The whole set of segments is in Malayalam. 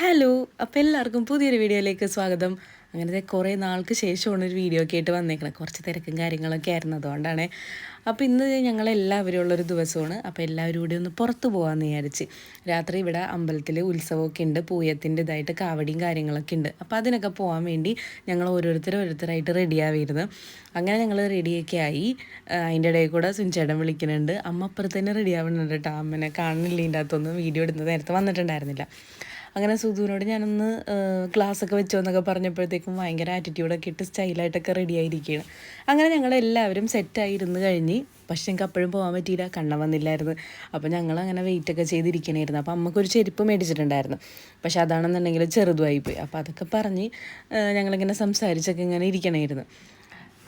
ഹലോ അപ്പോൾ എല്ലാവർക്കും പുതിയൊരു വീഡിയോയിലേക്ക് സ്വാഗതം. അങ്ങനത്തെ കുറേ നാൾക്ക് ശേഷമാണ് ഒരു വീഡിയോ ഒക്കെ ആയിട്ട് വന്നേക്കണം. കുറച്ച് തിരക്കും കാര്യങ്ങളൊക്കെ ആയിരുന്നു അതുകൊണ്ടാണ്. അപ്പോൾ ഇന്ന് ഞങ്ങളെല്ലാവരും ഉള്ളൊരു ദിവസമാണ്. അപ്പോൾ എല്ലാവരും കൂടി ഒന്ന് പുറത്ത് പോകാമെന്ന് വിചാരിച്ച്. രാത്രി ഇവിടെ അമ്പലത്തിൽ ഉത്സവമൊക്കെ ഉണ്ട് പൂയത്തിന്റെ ഇതായിട്ട് കാവടിയും കാര്യങ്ങളൊക്കെ ഉണ്ട്. അപ്പോൾ അതിനൊക്കെ പോകാൻ വേണ്ടി ഞങ്ങൾ ഓരോരുത്തർ ഓരോരുത്തരായിട്ട് റെഡിയാവിയിരുന്നു അങ്ങനെ ഞങ്ങൾ റെഡിയൊക്കെ ആയി. അതിന്റെ ഇടയിൽ കൂടെ സുഞ്ചേട്ടൻ വിളിക്കുന്നുണ്ട്. അമ്മ അപ്പുറത്ത് തന്നെ റെഡി ആവുന്നുണ്ട് കേട്ടോ അമ്മനെ കാണുന്നില്ല ഇതിന്റെ അകത്തൊന്നും വീഡിയോ എടുത്ത് നേരത്തെ വന്നിട്ടുണ്ടായിരുന്നില്ല. അങ്ങനെ സുധുവിനോട് ഞാനൊന്ന് ഒക്കെ വെച്ചോ എന്നൊക്കെ പറഞ്ഞപ്പോഴത്തേക്കും ഭയങ്കര ആറ്റിറ്റ്യൂഡൊക്കെ ഇട്ട് സ്റ്റൈലായിട്ടൊക്കെ റെഡി ആയിരിക്കുകയാണ്. അങ്ങനെ ഞങ്ങളെല്ലാവരും എല്ലാവരും സെറ്റായി ഇരുന്ന് കഴിഞ്ഞ് പക്ഷെ ഞങ്ങൾക്ക് അപ്പോഴും പോകാൻ പറ്റിയില്ല കണ്ണ വന്നില്ലായിരുന്നു. അപ്പോൾ ഞങ്ങൾ അങ്ങനെ വെയിറ്റ് ഒക്കെ ചെയ്തിരിക്കണമായിരുന്നു അപ്പോൾ അമ്മക്കൊരു ചെരുപ്പ് മേടിച്ചിട്ടുണ്ടായിരുന്നു. പക്ഷെ അതാണെന്നുണ്ടെങ്കിൽ ചെറുതുമായി പോയി അപ്പോൾ അതൊക്കെ പറഞ്ഞ് ഞങ്ങളിങ്ങനെ സംസാരിച്ചൊക്കെ ഇങ്ങനെ ഇരിക്കണമായിരുന്നു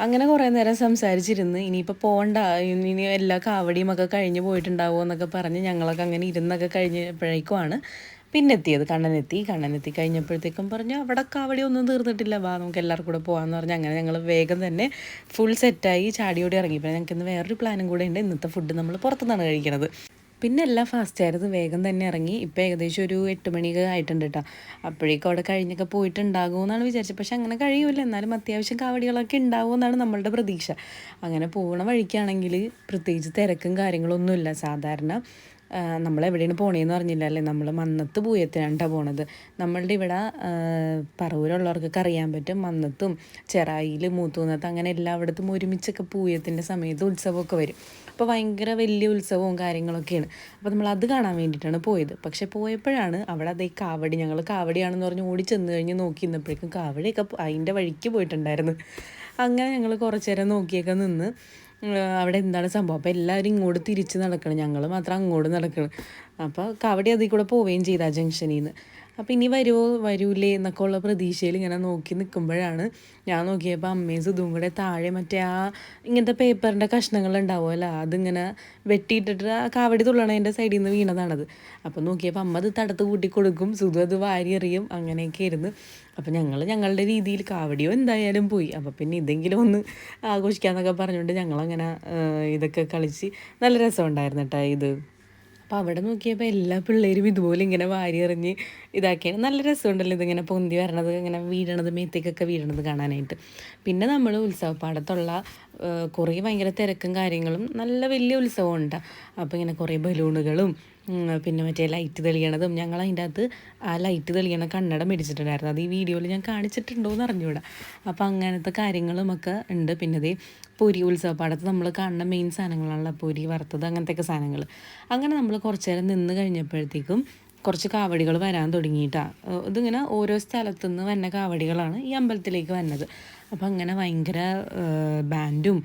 അങ്ങനെ കുറേ നേരം സംസാരിച്ചിരുന്ന് ഇനിയിപ്പോൾ പോകണ്ട ഇനി എല്ലാ കാവടിയും ഒക്കെ കഴിഞ്ഞ് പോയിട്ടുണ്ടാവുമോ എന്നൊക്കെ പറഞ്ഞ് ഞങ്ങളൊക്കെ അങ്ങനെ ഇരുന്നൊക്കെ കഴിഞ്ഞപ്പോഴേക്കുമാണ് പിന്നെ എത്തിയത് കണ്ണനെത്തി. കണ്ണനെത്തി കഴിഞ്ഞപ്പോഴത്തേക്കും പറഞ്ഞു അവിടെ കാവടി ഒന്നും തീർന്നിട്ടില്ല. വാ നമുക്ക് എല്ലാവർക്കും കൂടെ പോകാമെന്ന് പറഞ്ഞ് അങ്ങനെ ഞങ്ങൾ വേഗം തന്നെ ഫുൾ സെറ്റായി ചാടിയോടി ഇറങ്ങി. പിന്നെ ഞങ്ങൾക്ക് ഇന്ന് വേറൊരു പ്ലാനും കൂടെ ഉണ്ട്. ഇന്നത്തെ ഫുഡ് നമ്മൾ പുറത്തുനിന്നാണ് കഴിക്കുന്നത് പിന്നെ എല്ലാം ഫാസ്റ്റ് ആയിരുന്നു. വേഗം തന്നെ ഇറങ്ങി. ഇപ്പോൾ ഏകദേശം ഒരു എട്ട് മണിയൊക്കെ ആയിട്ടുണ്ട് കേട്ടോ അപ്പോഴേക്കും അവിടെ കഴിഞ്ഞൊക്കെ പോയിട്ടുണ്ടാകുമോ എന്നാണ് വിചാരിച്ചത്. പക്ഷെ അങ്ങനെ കഴിയൂല. എന്നാലും അത്യാവശ്യം കാവടികളൊക്കെ ഉണ്ടാവുമെന്നാണ് നമ്മളുടെ പ്രതീക്ഷ. അങ്ങനെ പോകണ വഴിക്കാണെങ്കിൽ പ്രത്യേകിച്ച് തിരക്കും കാര്യങ്ങളൊന്നുമില്ല. സാധാരണ ആ, നമ്മളെവിടെയാണ് പോണേന്ന് പറഞ്ഞില്ല അല്ലേ നമ്മൾ മന്നത്ത് പൂയത്തിനാണ് പോണത്. നമ്മളുടെ ഇവിടെ പറവൂരുള്ളവർക്കൊക്കെ അറിയാൻ പറ്റും മന്നത്തും ചെറായിൽ മൂത്തൂന്നത്ത് അങ്ങനെ എല്ലായിടത്തും ഒരുമിച്ചൊക്കെ പൂയത്തിന്റെ സമയത്ത് ഉത്സവമൊക്കെ വരും. അപ്പോൾ ഭയങ്കര വലിയ ഉത്സവവും കാര്യങ്ങളൊക്കെയാണ്. അപ്പോൾ നമ്മൾ അത് കാണാൻ വേണ്ടിയിട്ടാണ് പോയത്. പക്ഷെ പോയപ്പോഴാണ് അവിടെ അതേ കാവടി ഞങ്ങൾ കാവടിയാണെന്ന് പറഞ്ഞ് ഓടി ചെന്ന് കഴിഞ്ഞ് നോക്കി നിന്നപ്പോഴേക്കും കാവടിയൊക്കെ അതിന്റെ വഴിക്ക് പോയിട്ടുണ്ടായിരുന്നു. അങ്ങനെ ഞങ്ങൾ കുറച്ചു നേരം നോക്കിയൊക്കെ നിന്ന് അവിടെ എന്താണ് സംഭവം? അപ്പോൾ എല്ലാവരും ഇങ്ങോട്ട് തിരിച്ച് നടക്കണം. ഞങ്ങൾ മാത്രം അങ്ങോട്ട് നടക്കണം. അപ്പോൾ കവടി അതിൽ കൂടെ പോവുകയും ചെയ്തു ആ ജംഗ്ഷനിൽ നിന്ന്. അപ്പോൾ ഇനി വരുമോ വരൂലേ എന്നൊക്കെ ഉള്ള പ്രതീക്ഷയിൽ ഇങ്ങനെ നോക്കി നിൽക്കുമ്പോഴാണ് ഞാൻ നോക്കിയപ്പോൾ അമ്മയും സുധുവും കൂടെ താഴെ മറ്റേ ആ ഇങ്ങനത്തെ പേപ്പറിന്റെ കഷ്ണങ്ങൾ ഉണ്ടാവുമല്ലോ അതിങ്ങനെ വെട്ടിയിട്ടിട്ട് ആ കാവടി തുള്ളണതിന്റെ സൈഡിൽ നിന്ന് വീണതാണത്. അപ്പോൾ നോക്കിയപ്പോൾ അമ്മ അത് തടത്ത് കൂട്ടി കൊടുക്കും സുധു അത് വാരി എറിയും അങ്ങനെയൊക്കെ ആയിരുന്നു. അപ്പോൾ ഞങ്ങൾ ഞങ്ങളുടെ രീതിയിൽ കാവടിയോ എന്തായാലും പോയി. അപ്പോൾ പിന്നെ ഇതെങ്കിലും ഒന്ന് ആഘോഷിക്കാന്നൊക്കെ പറഞ്ഞുകൊണ്ട് ഞങ്ങളങ്ങനെ ഇതൊക്കെ കളിച്ച് നല്ല രസമുണ്ടായിരുന്നു കേട്ടോ ഇത്. അപ്പോൾ അവിടെ നോക്കിയപ്പോൾ എല്ലാ പിള്ളേരും ഇതുപോലെ ഇങ്ങനെ വാരി എറിഞ്ഞ് ഇതാക്കിയാണ്. നല്ല രസമുണ്ടല്ലോ ഇതിങ്ങനെ പൊന്തി വരണത് ഇങ്ങനെ വീഴണത് മേത്തേക്കൊക്കെ വീഴണത് കാണാനായിട്ട്. പിന്നെ നമ്മൾ ഉത്സവപ്പാടത്തുള്ള കുറേ ഭയങ്കര തിരക്കും കാര്യങ്ങളും നല്ല വലിയ ഉത്സവം ഉത്സവമുണ്ട്. അപ്പോൾ ഇങ്ങനെ കുറേ ബലൂണുകളും പിന്നെ മറ്റേ ലൈറ്റ് തെളിയണതും ഞങ്ങൾ അതിന്റെ അകത്ത് ആ ലൈറ്റ് തെളിയണ കണ്ണട മേടിച്ചിട്ടുണ്ടായിരുന്നു. അത് ഈ വീഡിയോയിൽ ഞാൻ കാണിച്ചിട്ടുണ്ടോ എന്ന് അറിഞ്ഞൂടാ. അപ്പോൾ അങ്ങനത്തെ കാര്യങ്ങളുമൊക്കെ ഉണ്ട്. പിന്നെ ദേ പൊരി ഉത്സവപ്പാടത്ത് നമ്മൾ കാണുന്ന മെയിൻ സാധനങ്ങളാണല്ലോ പൊരി വറുത്തത് അങ്ങനത്തെയൊക്കെ സാധനങ്ങൾ അങ്ങനെ നമ്മൾ കുറച്ച് നേരം നിന്ന് കഴിഞ്ഞപ്പോഴത്തേക്കും കുറച്ച് കാവടികൾ വരാൻ തുടങ്ങിയിട്ടാണ് ഇതിങ്ങനെ ഓരോ സ്ഥലത്തുനിന്ന് വന്ന കാവടികളാണ് ഈ അമ്പലത്തിലേക്ക് വന്നത്. അപ്പം അങ്ങനെ ഭയങ്കര ബാൻഡും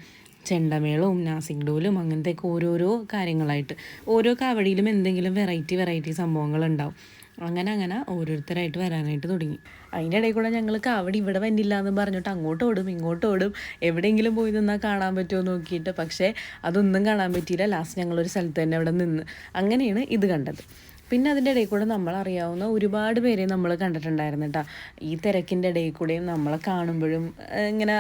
ചെണ്ടമേളവും നാസിക് ഡോലും അങ്ങനത്തെയൊക്കെ ഓരോരോ കാര്യങ്ങളായിട്ട്. ഓരോ കാവടിയിലും എന്തെങ്കിലും വെറൈറ്റി വെറൈറ്റി സംഭവങ്ങൾ ഉണ്ടാവും അങ്ങനെ അങ്ങനെ ഓരോരുത്തരായിട്ട് വരാനായിട്ട് തുടങ്ങി. അതിന്റെ ഇടയിൽ കൂടെ ഞങ്ങൾ കാവടി ഇവിടെ വന്നില്ല എന്ന് പറഞ്ഞിട്ട് അങ്ങോട്ട് ഓടും ഇങ്ങോട്ട് ഓടും. എവിടെയെങ്കിലും പോയി നിന്നാൽ കാണാൻ പറ്റുമോ നോക്കിയിട്ട്. പക്ഷേ അതൊന്നും കാണാൻ പറ്റിയില്ല. ലാസ്റ്റ് ഞങ്ങളൊരു സ്ഥലത്ത് തന്നെ അവിടെ നിന്ന്. അങ്ങനെയാണ് ഇത് കണ്ടത്. പിന്നെ അതിന്റെ ഇടയിൽ കൂടെ നമ്മളറിയാവുന്ന ഒരുപാട് പേരെ നമ്മൾ കണ്ടിട്ടുണ്ടായിരുന്നു കേട്ടോ ഈ തിരക്കിന്റെ ഇടയിൽ കൂടെയും നമ്മളെ കാണുമ്പോഴും ഇങ്ങനെ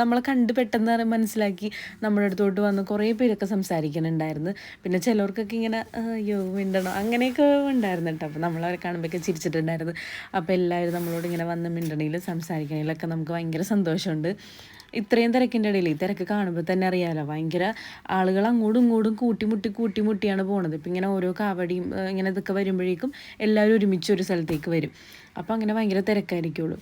നമ്മളെ കണ്ട് പെട്ടെന്ന് മനസ്സിലാക്കി നമ്മുടെ അടുത്തോട്ട് വന്ന് കുറേ പേരൊക്കെ സംസാരിക്കുന്നുണ്ടായിരുന്നു. പിന്നെ ചിലർക്കൊക്കെ ഇങ്ങനെ അയ്യോ മിണ്ടണോ? അങ്ങനെയൊക്കെ ഉണ്ടായിരുന്നു കേട്ടോ അപ്പോൾ നമ്മളവരെ കാണുമ്പോഴൊക്കെ ചിരിച്ചിട്ടുണ്ടായിരുന്നു. അപ്പോൾ എല്ലാവരും നമ്മളോട് ഇങ്ങനെ വന്ന് മിണ്ടണേലും സംസാരിക്കണേലൊക്കെ നമുക്ക് ഭയങ്കര സന്തോഷമുണ്ട്. ഇത്രയും തിരക്കിന്റെ ഇടയിൽ ഈ തിരക്ക് കാണുമ്പോൾ തന്നെ അറിയാലോ ഭയങ്കര ആളുകൾ അങ്ങോട്ടും ഇങ്ങോട്ടും കൂട്ടിമുട്ടി കൂട്ടിമുട്ടിയാണ് പോണത്. ഇപ്പം ഇങ്ങനെ ഓരോ കാവടിയും ഇങ്ങനെ ഇതൊക്കെ വരുമ്പോഴേക്കും എല്ലാവരും ഒരുമിച്ച് ഒരു സ്ഥലത്തേക്ക് വരും. അപ്പം അങ്ങനെ ഭയങ്കര തിരക്കായിരിക്കുള്ളൂ.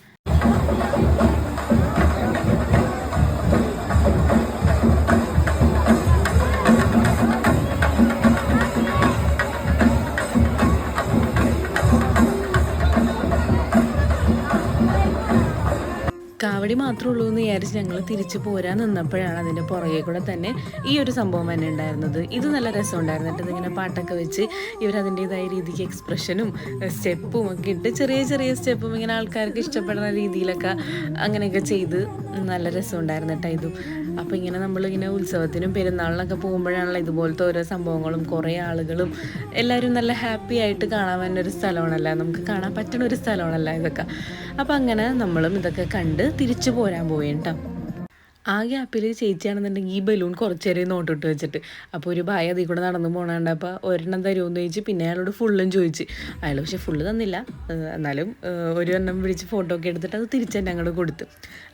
കാവടി മാത്രമേ ഉള്ളൂ എന്ന് വിചാരിച്ച് ഞങ്ങൾ തിരിച്ച് പോരാൻ നിന്നപ്പോഴാണ് അതിന്റെ പുറകെ കൂടെ തന്നെ ഈ ഒരു സംഭവം തന്നെ ഉണ്ടായിരുന്നത്. ഇത് നല്ല രസമുണ്ടായിരുന്നു എന്നിട്ട് ഇങ്ങനെ പാട്ടൊക്കെ വെച്ച് ഇവരതിന്റെതായ രീതിക്ക് എക്സ്പ്രഷനും സ്റ്റെപ്പും ഒക്കെ ഇട്ട് ചെറിയ ചെറിയ സ്റ്റെപ്പും ഇങ്ങനെ ആൾക്കാർക്ക് ഇഷ്ടപ്പെടുന്ന രീതിയിലൊക്കെ അങ്ങനെയൊക്കെ ചെയ്ത് നല്ല രസമുണ്ടായിരുന്നു കേട്ടോ. ഇതും അപ്പോൾ ഇങ്ങനെ നമ്മളിങ്ങനെ ഉത്സവത്തിനും പെരുന്നാളിനൊക്കെ പോകുമ്പോഴാണല്ലോ ഇതുപോലത്തെ ഓരോ സംഭവങ്ങളും കുറേ ആളുകളും എല്ലാവരും നല്ല ഹാപ്പി ആയിട്ട് കാണാൻ പറ്റുന്ന ഒരു സ്ഥലമാണല്ല. നമുക്ക് കാണാൻ പറ്റുന്ന ഒരു സ്ഥലമാണല്ല ഇതൊക്കെ. അപ്പോൾ അങ്ങനെ നമ്മളും ഇതൊക്കെ കണ്ട് തിരിച്ചു പോരാൻ പോയി കേട്ടോ ആ ഗ്യാപ്പിൽ ചേച്ചിയാണെന്നുണ്ടെങ്കിൽ ഈ ബലൂൺ കുറച്ച് നേരം നോട്ടിട്ട് വെച്ചിട്ട്. അപ്പോൾ ഒരു ഭയ അതിൽ കൂടെ നടന്നു പോകണാണ്ട് അപ്പോൾ ഒരെണ്ണം തരുമെന്ന് ചോദിച്ച് പിന്നെ അയാളോട് ഫുള്ളും ചോദിച്ച്. അയാൾ പക്ഷെ ഫുള്ള് തന്നില്ല. എന്നാലും ഒരു എണ്ണം പിടിച്ച് ഫോട്ടോ ഒക്കെ എടുത്തിട്ട് അത് തിരിച്ച് തന്നെ അങ്ങോട്ട് കൊടുത്തു.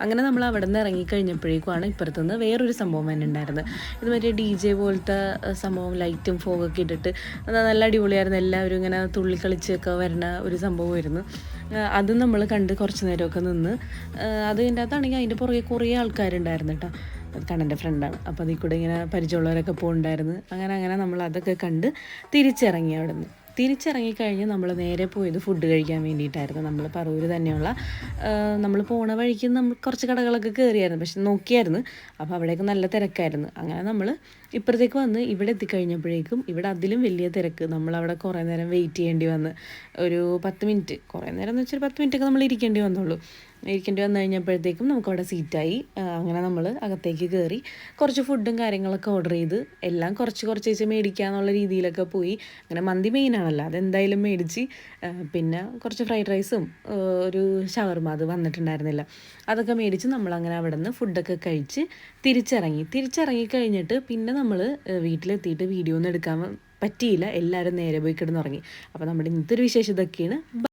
അങ്ങനെ നമ്മൾ അവിടെ നിന്ന് ഇറങ്ങി കഴിഞ്ഞപ്പോഴേക്കുമാണ് ഇപ്പുറത്തുനിന്ന് വേറൊരു സംഭവം തന്നെ ഉണ്ടായിരുന്നത്. ഇത് മറ്റേ ഡി ജെ പോലത്തെ സംഭവം ലൈറ്റും ഫോഗൊക്കെ ഇട്ടിട്ട്. നല്ല അടിപൊളിയായിരുന്നു. എല്ലാവരും ഇങ്ങനെ തുള്ളിക്കളിച്ചൊക്കെ വരുന്ന ഒരു സംഭവമായിരുന്നു. അത് നമ്മൾ കണ്ട് കുറച്ച് നേരമൊക്കെ നിന്ന് അതിന്റെ അകത്താണെങ്കിൽ അതിന്റെ പുറകെ കുറേ ആൾക്കാരുണ്ടായിരുന്നു കേട്ടോ. കണ്ണന്റെ ഫ്രണ്ടാണ്. അപ്പോൾ അതിൽ കൂടെ ഇങ്ങനെ പരിചയമുള്ളവരൊക്കെ പോകുന്നുണ്ടായിരുന്നു അങ്ങനെ അങ്ങനെ നമ്മൾ അതൊക്കെ കണ്ട് തിരിച്ചിറങ്ങി അവിടെ നിന്ന് തിരിച്ചിറങ്ങിക്കഴിഞ്ഞ് നമ്മൾ നേരെ പോയത് ഫുഡ് കഴിക്കാൻ വേണ്ടിയിട്ടായിരുന്നു. നമ്മൾ പറവൂർ തന്നെയുള്ള നമ്മൾ പോണ വഴിക്ക് നമ്മൾ കുറച്ച് കടകളൊക്കെ കയറിയായിരുന്നു. പക്ഷെ നോക്കിയായിരുന്നു. അപ്പോൾ അവിടെയൊക്കെ നല്ല തിരക്കായിരുന്നു. അങ്ങനെ നമ്മൾ ഇപ്പുറത്തേക്ക് വന്ന് ഇവിടെ എത്തിക്കഴിഞ്ഞപ്പോഴേക്കും ഇവിടെ അതിലും വലിയ തിരക്ക്. നമ്മളവിടെ കുറേ നേരം വെയിറ്റ് ചെയ്യേണ്ടി വന്ന്. ഒരു പത്ത് മിനിറ്റ് കുറേ നേരം എന്ന് വെച്ചാൽ പത്ത് മിനിറ്റൊക്കെ നമ്മൾ ഇരിക്കേണ്ടി വന്നുള്ളൂ ഇരിക്കേണ്ടി വന്നു കഴിഞ്ഞപ്പോഴത്തേക്കും നമുക്കവിടെ സീറ്റായി അങ്ങനെ നമ്മൾ അകത്തേക്ക് കയറി കുറച്ച് ഫുഡും കാര്യങ്ങളൊക്കെ ഓർഡർ ചെയ്ത് എല്ലാം കുറച്ച് കുറച്ച് വെച്ച് മേടിക്കാന്നുള്ള രീതിയിലൊക്കെ പോയി. അങ്ങനെ മന്തി മെയിനാണല്ലോ അതെന്തായാലും മേടിച്ച് പിന്നെ കുറച്ച് ഫ്രൈഡ് റൈസും ഒരു ഷവർമ അത് വന്നിട്ടുണ്ടായിരുന്നില്ല. അതൊക്കെ മേടിച്ച് നമ്മളങ്ങനെ അവിടെ നിന്ന് ഫുഡൊക്കെ കഴിച്ച് തിരിച്ചിറങ്ങി. തിരിച്ചിറങ്ങി കഴിഞ്ഞിട്ട് പിന്നെ നമ്മൾ വീട്ടിലെത്തിയിട്ട് വീഡിയോ ഒന്നും എടുക്കാൻ പറ്റിയില്ല. എല്ലാവരും നേരെ പോയി കിടന്നുറങ്ങി. അപ്പോൾ നമ്മുടെ ഇന്നത്തെ ഒരു വിശേഷം ഇതൊക്കെയാണ്.